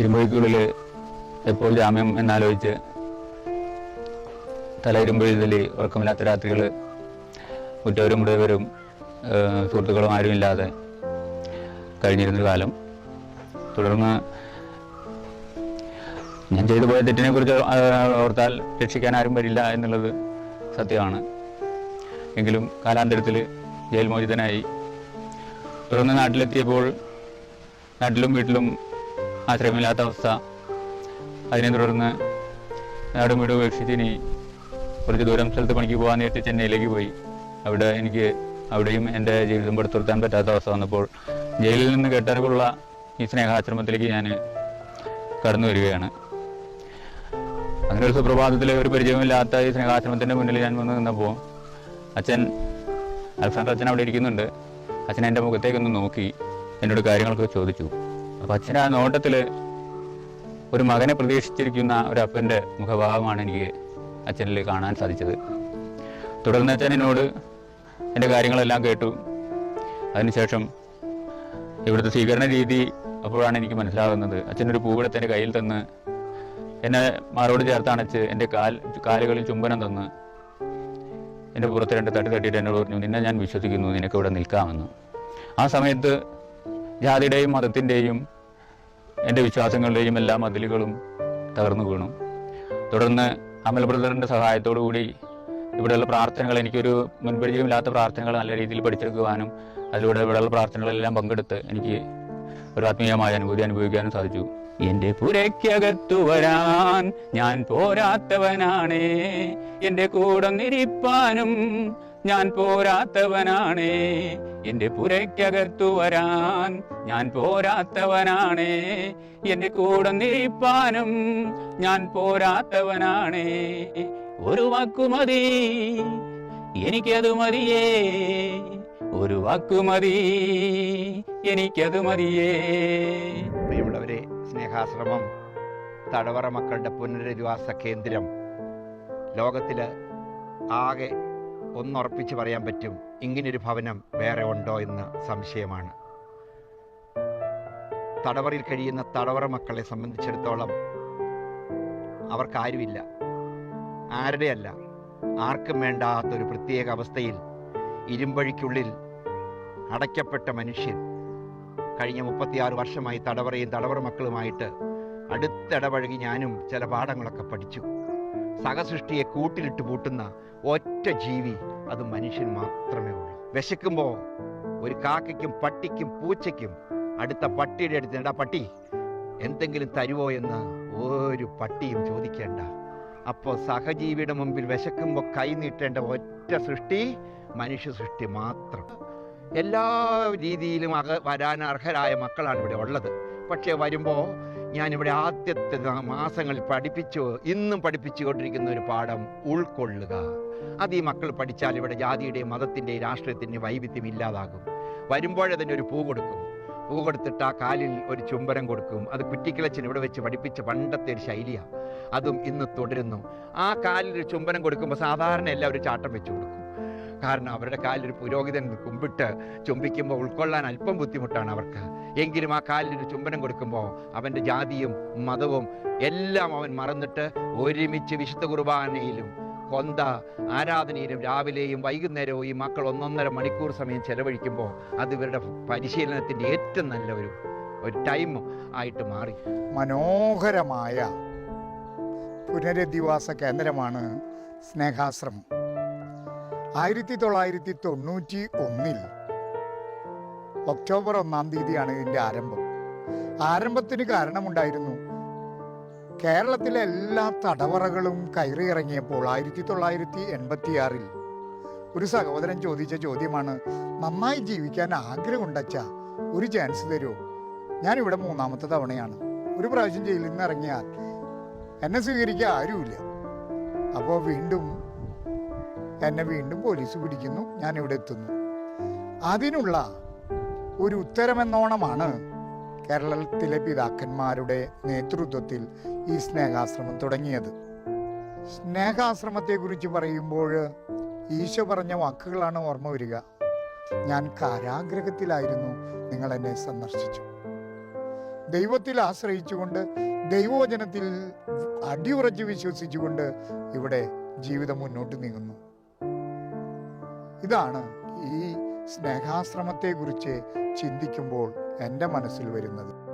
ഇരുമ്പഴിക്കുള്ളിൽ എപ്പോൾ ജാമ്യം എന്നാലോചിച്ച് തല ഇരുമ്പഴുതലി ഉറക്കമില്ലാത്ത രാത്രികൾ ഉറ്റവരും മുടവരും സുഹൃത്തുക്കളും ആരും ഇല്ലാതെ കഴിഞ്ഞിരുന്ന കാലം. തുടർന്ന് ഞാൻ ചെയ്തു പോയ തെറ്റിനെ കുറിച്ച് ഓർത്താൽ രക്ഷിക്കാൻ ആരും വരില്ല എന്നുള്ളത് സത്യമാണ്. എങ്കിലും കാലാന്തരത്തിൽ ജയിൽ മോചിതനായി. തുടർന്ന് നാട്ടിലെത്തിയപ്പോൾ നാട്ടിലും വീട്ടിലും ആശ്രയമില്ലാത്ത അവസ്ഥ. അതിനെ തുടർന്ന് നാടും വീടും ഉപേക്ഷിച്ച് ഇനി കുറച്ച് ദൂരം സ്ഥലത്ത് പണിക്ക് പോകാൻ നേരിട്ട് ചെന്നൈയിലേക്ക് പോയി. അവിടെ എനിക്ക് അവിടെയും എന്റെ ജീവിതം പെടുത്തുർത്താൻ പറ്റാത്ത അവസ്ഥ വന്നപ്പോൾ ജയിലിൽ നിന്ന് കെട്ടറിവുള്ള ഈ സ്നേഹാശ്രമത്തിലേക്ക് ഞാൻ കടന്നു വരികയാണ്. അങ്ങനെ ഒരു സുപ്രഭാതത്തിൽ ഒരു പരിചയമില്ലാത്ത ഈ സ്നേഹാശ്രമത്തിന്റെ മുന്നിൽ ഞാൻ വന്ന് നിന്നപ്പോൾ അച്ഛൻ അൽഫാൻഡ് അച്ഛൻ അവിടെ ഇരിക്കുന്നുണ്ട്. അച്ഛൻ എന്റെ മുഖത്തേക്കൊന്ന് നോക്കി എന്നോട് കാര്യങ്ങളൊക്കെ ചോദിച്ചു. അപ്പോൾ അച്ഛൻ ആ നോട്ടത്തിൽ ഒരു മകനെ പ്രതീക്ഷിച്ചിരിക്കുന്ന ഒരു അപ്പന്റെ മുഖഭാവമാണ് എനിക്ക് അച്ഛനിൽ കാണാൻ സാധിച്ചത്. തുടർന്ന് അച്ഛൻ എന്നോട് എന്റെ കാര്യങ്ങളെല്ലാം കേട്ടു. അതിനുശേഷം ഇവിടുത്തെ സ്വീകരണ രീതി അപ്പോഴാണ് എനിക്ക് മനസ്സിലാകുന്നത്. അച്ഛനൊരു പൂവെടുത്ത് കയ്യിൽ തന്ന് എന്നെ മാറോട് ചേർത്തണച്ച് എന്റെ കാൽ കാലുകളിൽ ചുംബനം തന്ന് എന്റെ പുറത്ത് രണ്ട് തട്ടി തട്ടിയിട്ട് എന്നോട് പറഞ്ഞു നിന്നെ ഞാൻ വിശ്വസിക്കുന്നു നിനക്ക് ഇവിടെ നിൽക്കാമെന്ന്. ആ സമയത്ത് ജാതിയുടെയും മതത്തിന്റെയും എന്റെ വിശ്വാസങ്ങളുടെയും എല്ലാ മതിലുകളും തകർന്നു വീണു. തുടർന്ന് അമൽ ബ്രദറിന്റെ സഹായത്തോടു കൂടി ഇവിടെയുള്ള പ്രാർത്ഥനകൾ എനിക്കൊരു മുൻപരിചയമില്ലാത്ത പ്രാർത്ഥനകൾ നല്ല രീതിയിൽ പഠിച്ചെടുക്കുവാനും അതിലൂടെ ഇവിടെയുള്ള പ്രാർത്ഥനകളെല്ലാം പങ്കെടുത്ത് എനിക്ക് ഒരു ആത്മീയമായ അനുഭൂതി അനുഭവിക്കാനും സാധിച്ചു. എന്റെ പുരയ്ക്കകത്തു വരാൻ ഞാൻ പോരാത്തവനാണേ എന്റെ കൂടെ നിരിപ്പാനും ഞാൻ പോരാത്തവനാണേ. എന്റെ പുരയ്ക്കകത്തു വരാൻ ഞാൻ പോരാത്തവനാണേ. എന്റെ കൂടെ നിരിപ്പാനും ഞാൻ പോരാത്തവനാണേ. ഒരു വാക്കുമതി എനിക്കത് മതിയേ. ഒരു വാക്കുമതി എനിക്കത് മതിയേ. പ്രിയമുള്ളവരെ സ്നേഹാശ്രമം തടവറ മക്കളുടെ പുനരധിവാസ കേന്ദ്രം ലോകത്തിൽ ആകെ ഒന്നുറപ്പിച്ച് പറയാൻ പറ്റും ഇങ്ങനൊരു ഭവനം വേറെ ഉണ്ടോ എന്ന് സംശയമാണ്. തടവറിൽ കഴിയുന്ന തടവറ മക്കളെ സംബന്ധിച്ചിടത്തോളം അവർക്കാരുമില്ല. ആരുടെയല്ല. ആർക്കും വേണ്ടാത്തൊരു പ്രത്യേക അവസ്ഥയിൽ ഇരുമ്പഴിക്കുള്ളിൽ അടയ്ക്കപ്പെട്ട മനുഷ്യൻ കഴിഞ്ഞ മുപ്പത്തിയാറ് വർഷമായി തടവറയും തടവറ മക്കളുമായിട്ട് അടുത്തിടപഴകി ഞാനും ചില പാഠങ്ങളൊക്കെ പഠിച്ചു. സഹസൃഷ്ടിയെ കൂട്ടിലിട്ട് പൂട്ടുന്ന ഒറ്റ ജീവി അത് മനുഷ്യൻ മാത്രമേ ഉള്ളൂ. വിശക്കുമ്പോൾ ഒരു കാക്കയ്ക്കും പട്ടിക്കും പൂച്ചയ്ക്കും അടുത്ത പട്ടിയുടെ അടുത്ത് എടാ പട്ടി? എന്തെങ്കിലും തരുവോ എന്ന് ഒരു പട്ടിയും ചോദിക്കേണ്ട. അപ്പോൾ സഹജീവിയുടെ മുമ്പിൽ വിശക്കുമ്പോൾ കൈ നീട്ടേണ്ട ഒറ്റ സൃഷ്ടി മനുഷ്യ സൃഷ്ടി മാത്രം. എല്ലാ രീതിയിലും അക വരാൻ അർഹരായ മക്കളാണ് ഇവിടെ ഉള്ളത്. പക്ഷേ വരുമ്പോൾ ഞാനിവിടെ ആദ്യത്തെ മാസങ്ങളിൽ പഠിപ്പിച്ചു ഇന്നും പഠിപ്പിച്ചുകൊണ്ടിരിക്കുന്ന ഒരു പാഠം ഉൾക്കൊള്ളുക. അത് ഈ മക്കൾ പഠിച്ചാൽ ഇവിടെ ജാതിയുടെയും മതത്തിന്റെയും രാഷ്ട്രീയത്തിന്റെയും വൈവിധ്യം ഇല്ലാതാകും. വരുമ്പോഴതിന് ഒരു പൂ കൊടുക്കും. പൂ കൊടുത്തിട്ട് ആ കാലിൽ ഒരു ചുംബനം കൊടുക്കും. അത് കുറ്റിക്കിളച്ചിന് ഇവിടെ വെച്ച് പഠിപ്പിച്ച പണ്ടത്തെ ഒരു ശൈലിയാണ് അതും ഇന്ന് തുടരുന്നു. ആ കാലിൽ ഒരു ചുംബനം കൊടുക്കുമ്പോൾ സാധാരണ എല്ലാവരും ചാട്ടം വെച്ച് കൊടുക്കും. കാരണം അവരുടെ കാലിലൊരു പുരോഹിതൻ കുമ്പിട്ട് ചുംബിക്കുമ്പോൾ ഉൾക്കൊള്ളാൻ അല്പം ബുദ്ധിമുട്ടാണ് അവർക്ക്. എങ്കിലും ആ കാലിലൊരു ചുംബനം കൊടുക്കുമ്പോൾ അവന്റെ ജാതിയും മതവും എല്ലാം അവൻ മറന്നിട്ട് ഒരുമിച്ച് വിശുദ്ധ കുർബാനയിലും കൊന്ത ആരാധനയിലും രാവിലെയും വൈകുന്നേരവും ഈ മക്കൾ ഒന്നൊന്നര മണിക്കൂർ സമയം ചെലവഴിക്കുമ്പോൾ അത് ഇവരുടെ പരിശീലനത്തിന്റെ ഏറ്റവും നല്ല ഒരു ഒരു ടൈം ആയിട്ട് മാറി. മനോഹരമായ പുനരധിവാസ കേന്ദ്രമാണ് സ്നേഹാശ്രമം. ആയിരത്തി തൊള്ളായിരത്തി തൊണ്ണൂറ്റി ഒന്നിൽ ഒക്ടോബർ ഒന്നാം തീയതിയാണ് ഇതിന്റെ ആരംഭം. ആരംഭത്തിന് കാരണമുണ്ടായിരുന്നു കേരളത്തിലെ എല്ലാ തടവറകളും കയറി ഇറങ്ങിയപ്പോൾ ആയിരത്തി തൊള്ളായിരത്തി എൺപത്തിയാറിൽ ഒരു സഹോദരൻ ചോദിച്ച ചോദ്യമാണ് നന്നായി ജീവിക്കാൻ ആഗ്രഹമുണ്ടച്ച? ഒരു ചാൻസ് തരുമോ ഞാനിവിടെ മൂന്നാമത്തെ തവണയാണ്. ഒരു പ്രാവശ്യം ജയിലിൽ നിന്ന് ഇറങ്ങിയാൽ എന്നെ സ്വീകരിക്കാൻ ആരുമില്ല. അപ്പോൾ വീണ്ടും എന്നെ വീണ്ടും പോലീസ് പിടിക്കുന്നു. ഞാൻ ഇവിടെ എത്തുന്നു. അതിനുള്ള ഒരു ഉത്തരമെന്നോണമാണ് കേരളത്തിലെ പിതാക്കന്മാരുടെ നേതൃത്വത്തിൽ ഈ സ്നേഹാശ്രമം തുടങ്ങിയത്. സ്നേഹാശ്രമത്തെക്കുറിച്ച് പറയുമ്പോൾ ഈശോ പറഞ്ഞ വാക്കുകളാണ് ഓർമ്മ വരിക. ഞാൻ കാരാഗ്രഹത്തിലായിരുന്നു നിങ്ങൾ എന്നെ സന്ദർശിച്ചു. ദൈവത്തിൽ ആശ്രയിച്ചുകൊണ്ട് ദൈവവചനത്തിൽ അടിയുറച്ച് വിശ്വസിച്ചുകൊണ്ട് ഇവിടെ ജീവിതം മുന്നോട്ട് നീങ്ങുന്നു. ഇതാണ് ഈ സ്നേഹാശ്രമത്തെക്കുറിച്ച് ചിന്തിക്കുമ്പോൾ എന്റെ മനസ്സിൽ വരുന്നത്.